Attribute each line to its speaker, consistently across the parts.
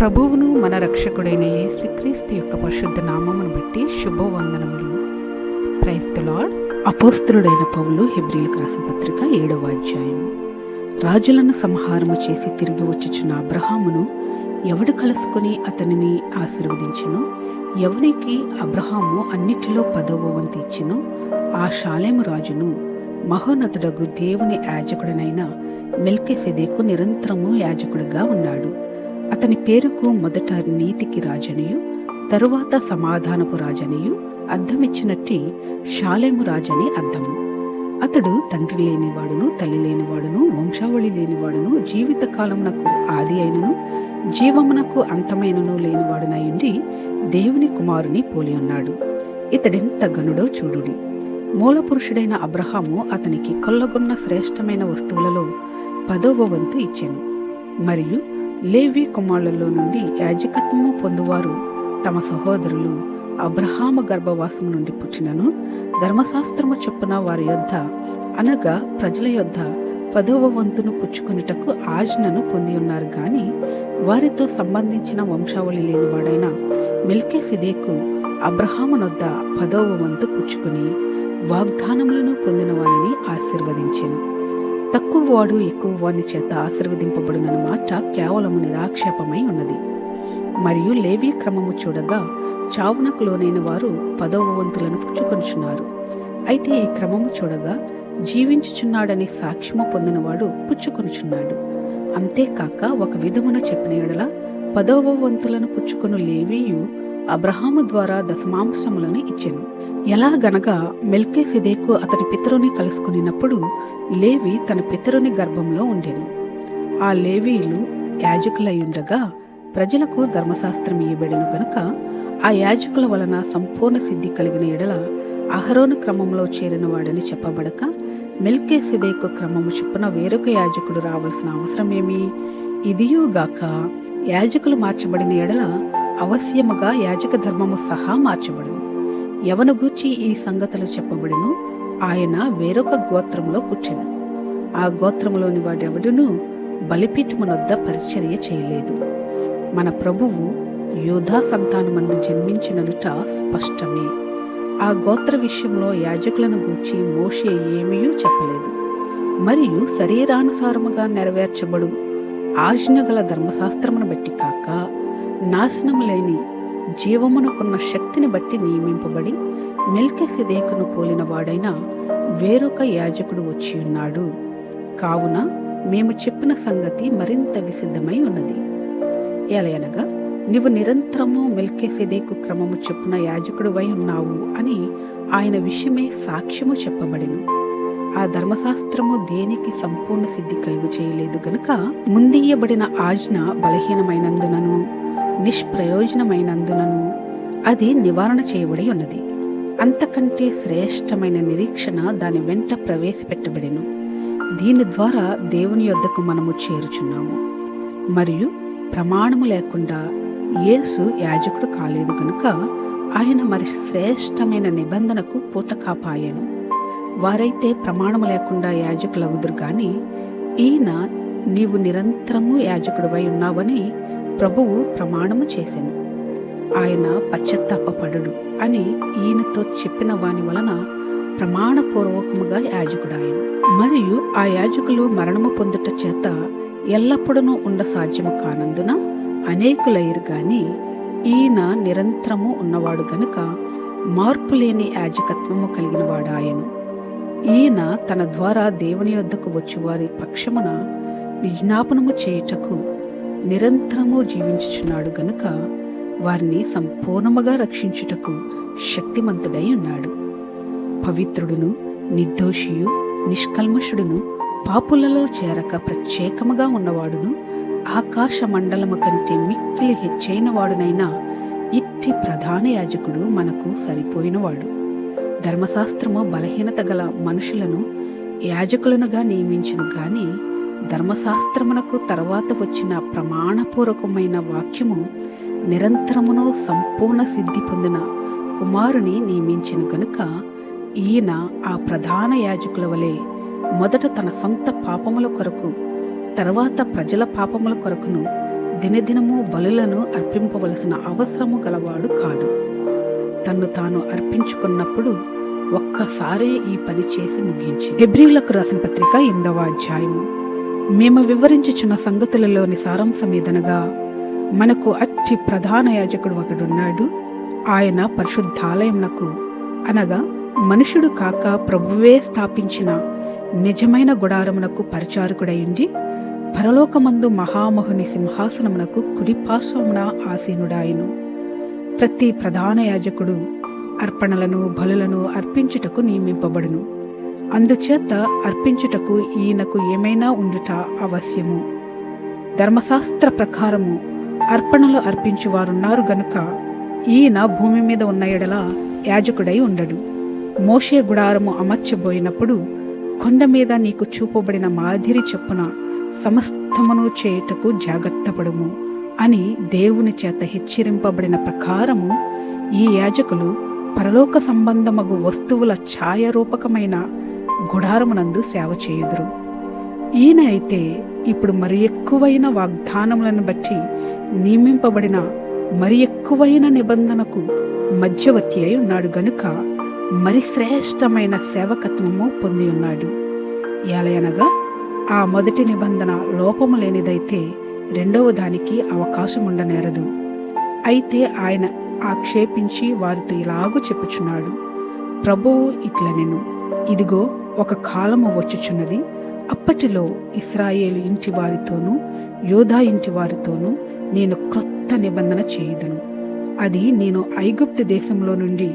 Speaker 1: ప్రభువును మన రక్షకుడైన యేసుక్రీస్తు యొక్క పరిశుద్ధ నామమును బట్టి శుభవందనములు. క్రైస్తలాడ్ లార్డ్
Speaker 2: అపోస్తులుడైన పౌలు హెబ్రిల్ రాసిన పత్రిక ఏడవ అధ్యాయం రాజులను సంహారము చేసి తిరిగి వచ్చుచున్న అబ్రహామును ఎవడు కలుసుకొని అతనిని ఆశీర్వదించను? ఎవరికి అబ్రహాము అన్నిటిలో పదవ వంతు ఇచ్చెను? ఆ షాలేము రాజును మహోన్నతుడగు దేవుని యాజకుడనైన మెల్కెసెదేకు నిరంతరము యాజకుడిగా ఉన్నాడు. అతని పేరుకు మొదట నీతికి రాజనియు తరువాత సమాధానపు రాజనియు అర్థమిచ్చినట్టి షాలేము రాజని అర్థము. అతడు తండ్రి లేనివాడును తల్లి లేనివాడును వంశావళి లేనివాడును జీవితకాలమునకు ఆది అయినను జీవమునకు అంతమైనను లేనివాడునయుండి దేవుని కుమారుని పోలి ఉన్నాడు. ఇతడెంత గనుడో చూడుడి. మూలపురుషుడైన అబ్రహాము అతనికి కొల్లగొన్న శ్రేష్టమైన వస్తువులలో పదవ వంతు ఇచ్చాను. మరియు లేవి కుమారులలో నుండి యాజకత్వము పొందువారు తమ సహోదరులు. అబ్రహాము గర్భవాసము నుండి పుట్టినను ధర్మశాస్త్రము చొప్పున వారి యొద్ద అనగా ప్రజల యొద్ద పదవ వంతును పుచ్చుకొనుటకు ఆజ్ఞను పొంది ఉన్నారు. గాని వారితో సంబంధించిన వంశావళి లేనివాడైన మిల్కే సిదేకు అబ్రహామునొద్ద పదవ వంతు పుచ్చుకుని వాగ్దానములను పొందిన వారిని ఆశీర్వదించాను. తక్కువ వాడు ఎక్కువ వాడిని చేత ఆశీర్వదింపబడిన మాట కేవలము నిరాక్షేపమై ఉన్నది. మరియు లేవీ క్రమము చూడగా చావునకు లోనైన వారు పదవ వంతులను పుచ్చుకొనుచున్నారు. అయితే ఈ క్రమము చూడగా జీవించుచున్నాడని సాక్ష్యము పొందినవాడు పుచ్చుకొనుచున్నాడు. అంతేకాక ఒక విధమున చెప్పిన ఎడల పదవ వంతులను పుచ్చుకొను లేవీయు అబ్రహాము ద్వారా దశమాంశములను ఇచ్చెను. ఎలాగనగా మెల్కే సిదేకు అతని పితరుని కలుసుకునినప్పుడు లేవి తన పితరుని గర్భంలో ఉండెను. ఆ లేవీలు యాజకులయ్యుండగా ప్రజలకు ధర్మశాస్త్రం ఇయ్యబడిన గనుక ఆ యాజకుల వలన సంపూర్ణ సిద్ధి కలిగిన ఎడల అహరోను క్రమంలో చేరిన వాడని చెప్పబడక మెల్కే సిదేకు క్రమము చొప్పున వేరొక యాజకుడు రావాల్సిన అవసరం ఏమి ఇదియోగాక యాజకులు మార్చబడిన ఎడల అవశ్యముగా యాజక ధర్మము సహా మార్చబడును. ఎవను గూర్చి ఈ సంగతులు చెప్పబడిను ఆయన వేరొక గోత్రంలో పుట్టెను. ఆ గోత్రములోని వాడెవడును బలిపీఠమునొద్ద పరిచర్య చేయలేదు. మన ప్రభువు యోధా సంతానమందు జన్మించిననుట స్పష్టమే. ఆ గోత్ర విషయంలో యాజకులను గూర్చి మోషే ఏమీ చెప్పలేదు. మరియు శరీరానుసారముగా నెరవేర్చబడు ఆజ్ఞగల ధర్మశాస్త్రమును బట్టి కాక నాశనం లేని జీవమునకున్న శక్తిని బట్టి నియమింపబడి మెల్కెసిదేకును పోలిన వాడైన వేరొక యాజకుడు వచ్చి ఉన్నాడు. కావున మేము చెప్పిన సంగతి మరింత విసిద్ధమై ఉన్నది. ఎలయనగా నీవు నిరంతరము మెల్కెసిదేకు క్రమము చెప్పిన యాజకుడువై ఉన్నావు అని ఆయన విషయమే సాక్ష్యము చెప్పబడిను. ఆ ధర్మశాస్త్రము దేనికి సంపూర్ణ సిద్ధి కలుగు చేయలేదు గనుక ముందియ్యబడిన ఆజ్ఞ బలహీనమైనందునను. నిష్ప్రయోజనమైనందునను. అది నివారణ చేయబడి ఉన్నది. అంతకంటే శ్రేష్టమైన నిరీక్షణ దాని వెంట ప్రవేశపెట్టబడెను. దీని ద్వారా దేవుని యొద్దకు మనము చేరుచున్నాము. మరియు ప్రమాణము లేకుండా యేసు యాజకుడు కాలేదు కనుక ఆయన మరి శ్రేష్టమైన నిబంధనకు పూట కాపాయను. వారైతే ప్రమాణము లేకుండా యాజకులగుదురు కానీ ఈయన నీవు నిరంతరము యాజకుడివై ఉన్నావని ప్రభువు ప్రమాణము చేశాను ఆయన పశ్చత్తాపడు అని ఈయనతో చెప్పిన వాని వలన ప్రమాణపూర్వకముగా యాజకుడాయను. మరియు ఆ యాజకులు మరణము పొందుట చేత ఎల్లప్పుడూ ఉండ సాధ్యము కానందున అనేకులయ్యరు గాని ఈయన నిరంతరము ఉన్నవాడు గనుక మార్పు లేని యాజకత్వము కలిగిన వాడాయను ఈయన తన ద్వారా దేవుని వద్దకు వచ్చి వారి పక్షమున విజ్ఞాపనము చేయుటకు నిరంతరము జీవించుచున్నాడు గనుక వారిని సంపూర్ణముగా రక్షించుటకు శక్తిమంతుడై ఉన్నాడు. పవిత్రుడును నిర్దోషియు నిష్కల్మషుడును పాపులలో చేరక ప్రత్యేకముగా ఉన్నవాడును ఆకాశ మండలము కంటే మిక్కిలి హెచ్చైన వాడునైనా ఇట్టి ప్రధాన యాజకుడు మనకు సరిపోయినవాడు. ధర్మశాస్త్రము బలహీనత గల మనుషులను యాజకులనుగా నియమించును కానీ ధర్మశాస్త్రమునకు తర్వాత వచ్చిన ప్రమాణపూర్వకమైన వాక్యము నిరంతరమును సంపూర్ణ సిద్ధి పొందిన కుమారుని నియమించిన గనుక ఈయన ఆ ప్రధాన యాజకుల వలె మొదట తన సొంత పాపముల కొరకు తర్వాత ప్రజల పాపముల కొరకును దినదినము బలులను అర్పింపవలసిన అవసరము గలవాడు కాడు. తన్ను తాను అర్పించుకున్నప్పుడు ఒక్కసారే ఈ పని చేసి ముగించి హెబ్రిలకు రాసిన పత్రిక ఎనిమిదవ అధ్యాయము. మేము వివరించుచున్న సంగతులలోని సారాంశమేదనగా మనకు అచ్చి ప్రధాన యాజకుడు ఒకడున్నాడు ఆయన పరిశుద్ధాలయమునకు. అనగా మనుషుడు కాక ప్రభువే స్థాపించిన నిజమైన గుడారమునకు పరిచారకుడయుండి పరలోకమందు మహామహుని సింహాసనమునకు కుడిపార్శ్వమున ఆసీనుడాయను. ప్రతి ప్రధాన యాజకుడు అర్పణలను బలులను అర్పించుటకు నియమింపబడును. అందుచేత అర్పించుటకు ఈయనకు ఏమైనా ఉండుట అవశ్యము. ధర్మశాస్త్ర ప్రకారము అర్పణలు అర్పించువారున్నారు గనుక ఈయన భూమి మీద ఉన్న ఎడల యాజకుడై ఉండడు. మోషే గుడారము అమర్చబోయినప్పుడు కొండ మీద నీకు చూపబడిన మాదిరి చెప్పున సమస్తమును చేయుటకు జాగ్రత్తపడుము అని దేవుని చేత హెచ్చరింపబడిన ప్రకారము ఈ యాజకులు పరలోక సంబంధమగు వస్తువుల ఛాయారూపకమైన గుడారమునందు సేవ చేయుదురు. ఈయన అయితే ఇప్పుడు మరి ఎక్కువైన వాగ్దానములను బట్టి నియమింపబడిన మరి ఎక్కువైన నిబంధనకు మధ్యవర్తి అయి ఉన్నాడు గనుక మరి శ్రేష్టమైన సేవకత్వము పొంది ఉన్నాడు. ఎలయనగా ఆ మొదటి నిబంధన లోపము లేనిదైతే రెండవ దానికి అవకాశం ఉండనేరదు అయితే ఆయన ఆక్షేపించి వారితో ఇలాగూ చెప్పుచున్నాడు. ప్రభువు ఇట్ల నేను ఇదిగో ఒక కాలము వచ్చుచున్నది. అప్పటిలో ఇస్రాయేలు ఇంటి వారితోనూ యోధా ఇంటి వారితోనూ నేను క్రొత్త నిబంధన చేయుదును. అది నేను ఐగుప్తు దేశంలో నుండి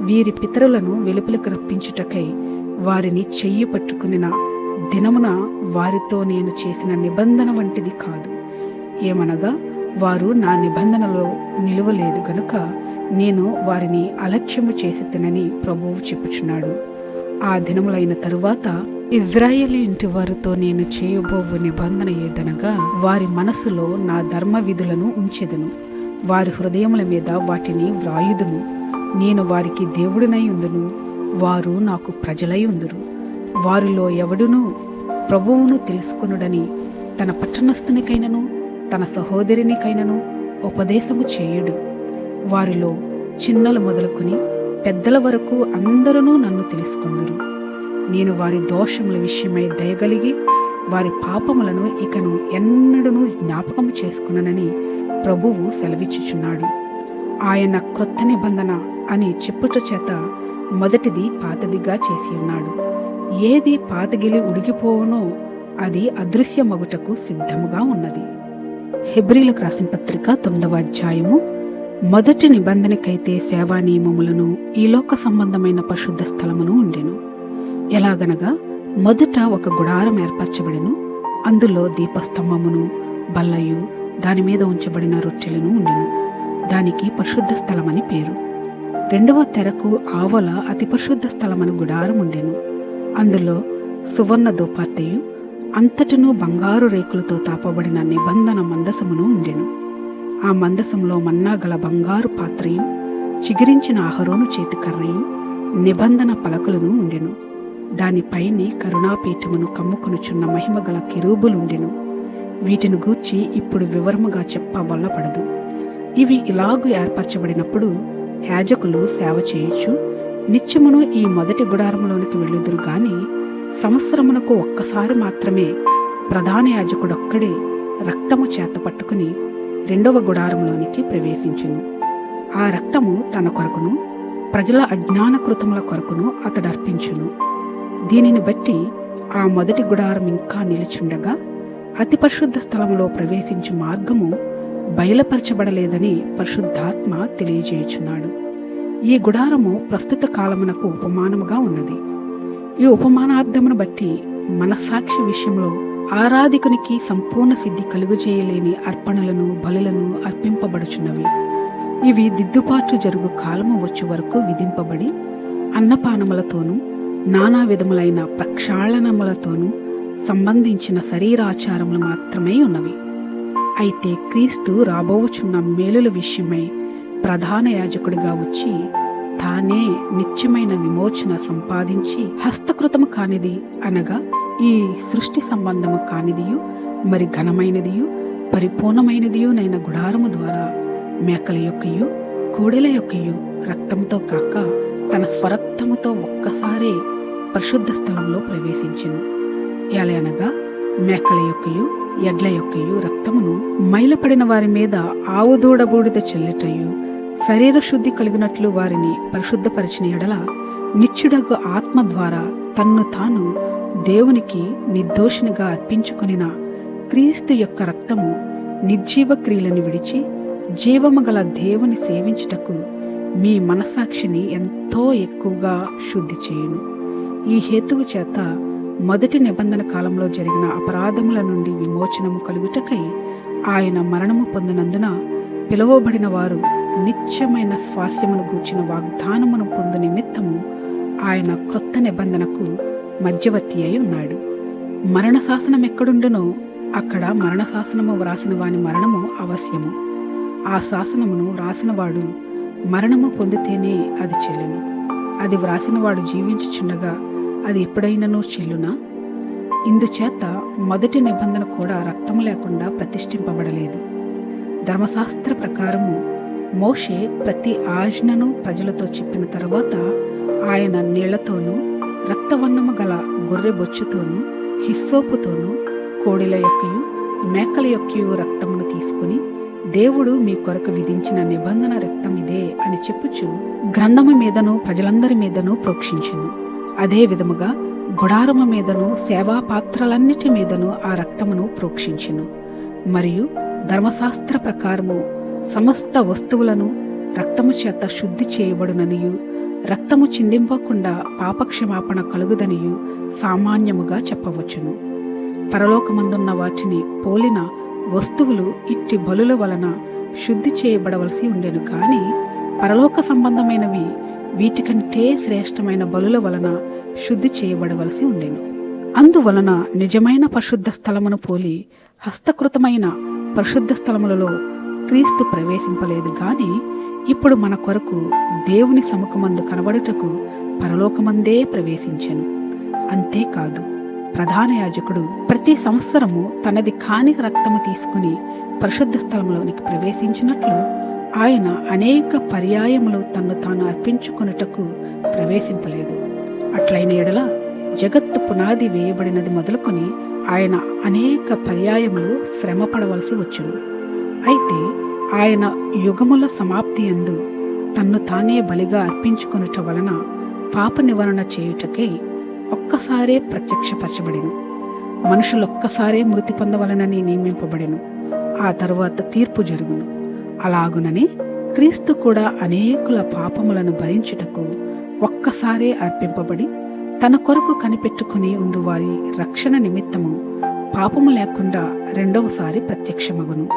Speaker 2: వీరి పితరులను వెలుపలకు రప్పించుటకై వారిని చెయ్యి పట్టుకునిన దినమున వారితో నేను చేసిన నిబంధన వంటిది కాదు. ఏమనగా వారు నా నిబంధనలో నిలువలేదు గనుక నేను వారిని అలక్ష్యము చేసి తినని ప్రభువు చెప్పుచున్నాడు. ఆ దినములైన తరువాత
Speaker 1: ఇజ్రాయేలు ఇంటి వారితో నేను చేయబోవు నిబంధన ఏదనగా
Speaker 2: వారి మనసులో నా ధర్మ విధులను ఉంచెదను. వారి హృదయముల మీద వాటిని వ్రాయుదును. నేను వారికి దేవుడినై ఉందును. వారు నాకు ప్రజలై ఉందురు. వారిలో ఎవడునూ ప్రభువును తెలుసుకొనుడని తన పట్టణస్థునికైనను తన సహోదరునికైనను ఉపదేశము చేయుడు. వారిలో చిన్నలు మొదలుకొని పెద్దల వరకు అందరూ నన్ను తెలుసుకుందరు. నేను వారి దోషముల విషయమై దయగలిగి వారి పాపములను ఇకను ఎన్నడూ జ్ఞాపకం చేసుకున్నానని ప్రభువు సెలవిచ్చుచున్నాడు. ఆయన క్రొత్త నిబంధన అని చెప్పుట చేత మొదటిది పాతదిగా చేసి ఉన్నాడు. ఏది పాతగిలి ఉడిగిపోవునో అది అదృశ్యమగుటకు సిద్ధముగా ఉన్నది. హెబ్రిలకు రాసిన పత్రిక తొమ్మిదవ అధ్యాయము మొదటి నిబంధనకైతే సేవా నియమములను ఈ లోక సంబంధమైన పరిశుద్ధ స్థలమును ఉండెను. ఎలాగనగా మొదట ఒక గుడారం ఏర్పరచబడెను అందులో దీపస్తంభమును బల్లయు దాని మీద ఉంచబడిన రొట్టెలను ఉండెను. దానికి పరిశుద్ధ స్థలమని పేరు. రెండవ తెరకు ఆవల అతి పరిశుద్ధ స్థలమని గుడారం ఉండెను. అందులో సువర్ణ దోపార్తెయు అంతటను బంగారు రేకులతో తాపబడిన నిబంధన మందసమును ఉండెను. ఆ మందసంలో మన్నా గల బంగారు పాత్రయు చిగిరించిన ఆహరోను చేతికర్రయు నిబంధన పలకలను ఉండెను. దానిపైనే కరుణాపీఠమును కమ్ముకొనుచున్న మహిమగల కిరూబులుండెను. వీటిని గూర్చి ఇప్పుడు వివరముగా చెప్పవల్లపడదు. ఇవి ఇలాగు ఏర్పరచబడినప్పుడు యాజకులు సేవ చేయొచ్చు నిత్యమును ఈ మొదటి గుడారంలోనికి వెళ్ళుదురు గాని సంవత్సరమునకు ఒక్కసారి మాత్రమే ప్రధాన యాజకుడొక్కడే రక్తము చేత పట్టుకుని రెండవ గుడారంలోనికి ప్రవేశించును. ఆ రక్తము తన కొరకును ప్రజల అజ్ఞాన కృతముల కొరకును అతడు అర్పించును దీనిని బట్టి ఆ మొదటి గుడారం ఇంకా నిలుచుండగా అతి పరిశుద్ధ స్థలంలో ప్రవేశించు మార్గము బయలుపరచబడలేదని పరిశుద్ధాత్మ తెలియజేయుచున్నాడు. ఈ గుడారము ప్రస్తుత కాలమునకు ఉపమానముగా ఉన్నది. ఈ ఉపమానార్థమును బట్టి మనస్సాక్షి విషయంలో ఆరాధికునికి సంపూర్ణ సిద్ధి కలుగుచేయలేని అర్పణలను బలులను అర్పింపబడుచున్నవి. ఇవి దిద్దుబాటు జరుగు కాలము వచ్చే వరకు విధింపబడి అన్నపానములతోనూ నానా విధములైన ప్రక్షాళనములతోనూ సంబంధించిన శరీరాచారములు మాత్రమే ఉన్నవి. అయితే క్రీస్తు రాబోవుచున్న మేలుల విషయమై ప్రధాన యాజకుడిగా వచ్చి తానే నిత్యమైన విమోచన సంపాదించి హస్తకృతము కానిది అనగా ఈ సృష్టి సంబంధము కానిదియు మరి ఘనమైనదియు పరిపూర్ణమైనదియునైన గుడారము ద్వారా మేకల యొక్కయు కోడెల యొక్కయు రక్తంతో కాక తన స్వరక్తముతో ఒక్కసారే పరిశుద్ధ స్థలంలో ప్రవేశించెను. ఎలయనగా మేకల యొక్కయు ఎడ్ల యొక్కయు రక్తమును మైలపడిన వారి మీద ఆవుదూడ బూడిద చెల్లిటయు శరీర శుద్ధి కలిగినట్లు వారిని పరిశుద్ధపరిచిన ఎడల నిత్యుడగు ఆత్మ ద్వారా తన్ను తాను దేవునికి నిర్దోషినిగా అర్పించుకునిన క్రీస్తు యొక్క రక్తము నిర్జీవ క్రియలను విడిచి జీవము గల దేవుని సేవించుటకు మీ మనసాక్షిని ఎంతో ఎక్కువగా శుద్ధి చేయును. ఈ హేతువు చేత మొదటి నిబంధన కాలంలో జరిగిన అపరాధముల నుండి విమోచనము కలుగుటకై ఆయన మరణము పొందినందున పిలువబడిన వారు నిత్యమైన స్వాస్యమును గూర్చిన వాగ్దానమును పొందు నిమిత్తము ఆయన క్రొత్త నిబంధనకు మధ్యవర్తి అయి ఉన్నాడు. మరణ శాసనం ఎక్కడుండునో అక్కడ మరణ శాసనము వ్రాసిన వాని మరణము అవశ్యము. ఆ శాసనమును వ్రాసినవాడు మరణము పొందితేనే అది చెల్లును. అది వ్రాసినవాడు జీవించుచుండగా అది ఎప్పుడైనను చెల్లునా? ఇందుచేత మొదటి నిబంధన కూడా రక్తము లేకుండా ప్రతిష్ఠింపబడలేదు. ధర్మశాస్త్ర ప్రకారము మోషే ప్రతి ఆజ్ఞను ప్రజలతో చెప్పిన తర్వాత ఆయన నీళ్ళతోనూ రక్తవర్ణము గల గొర్రె బొచ్చుతోనూ హిస్సోపుతోనూ కోడిల యొక్కయు మేకల యొక్కయు రక్తమును తీసుకుని దేవుడు మీ కొరకు విధించిన నిబంధన రక్తం ఇదే అని చెప్పుచు గ్రంథము మీదను ప్రజలందరి మీదను ప్రోక్షించును. అదే విధముగా గుడారము మీదను సేవా పాత్రలన్నిటి మీదను ఆ రక్తమును ప్రోక్షించును. మరియు ధర్మశాస్త్ర ప్రకారము సమస్త వస్తువులను రక్తము చేత శుద్ధి చేయబడుననియు రక్తము చిందింపకుండా పాపక్షమాపణ కలుగుదనియు సామాన్యముగా చెప్పవచ్చును. పరలోకమందున్న వాటిని పోలిన వస్తువులు ఇట్టి బలుల వలన శుద్ధి చేయబడవలసి ఉండెను కానీ పరలోక సంబంధమైనవి వీటికంటే శ్రేష్టమైన బలుల వలన శుద్ధి చేయబడవలసి ఉండెను. అందువలన నిజమైన పరిశుద్ధ స్థలమును పోలి హస్తకృతమైన పరిశుద్ధ స్థలములలో క్రీస్తు ప్రవేశింపలేదు కానీ ఇప్పుడు మన కొరకు దేవుని సముఖమందు కనబడుటకు పరలోకమందే ప్రవేశించెను. అంతేకాదు ప్రధాన యాజకుడు ప్రతి సంవత్సరము తనది కాని రక్తము తీసుకుని పరిశుద్ధ స్థలంలోనికి ప్రవేశించినట్లు ఆయన అనేక పర్యాయములు తన్ను తాను అర్పించుకొనుటకు ప్రవేశింపలేదు. అట్లైన ఎడల జగత్తు పునాది వేయబడినది మొదలుకొని ఆయన అనేక పర్యాయములు శ్రమ పడవలసి వచ్చును. అయితే ఆయన యుగముల సమాప్తి యందు తన్ను తానే బలిగా అర్పించుకొనుట వలన పాప నివారణ చేయుటకై ఒక్కసారే ప్రత్యక్షపరచబడెను. మనుషులొక్కసారే మృతి పొందవలనని నియమింపబడెను. ఆ తరువాత తీర్పు జరుగును. అలాగుననే క్రీస్తు కూడా అనేకుల పాపములను భరించుటకు ఒక్కసారే అర్పింపబడి తన కొరకు కనిపెట్టుకుని ఉండు వారి రక్షణ నిమిత్తము పాపము లేకుండా రెండవసారి ప్రత్యక్షమగును.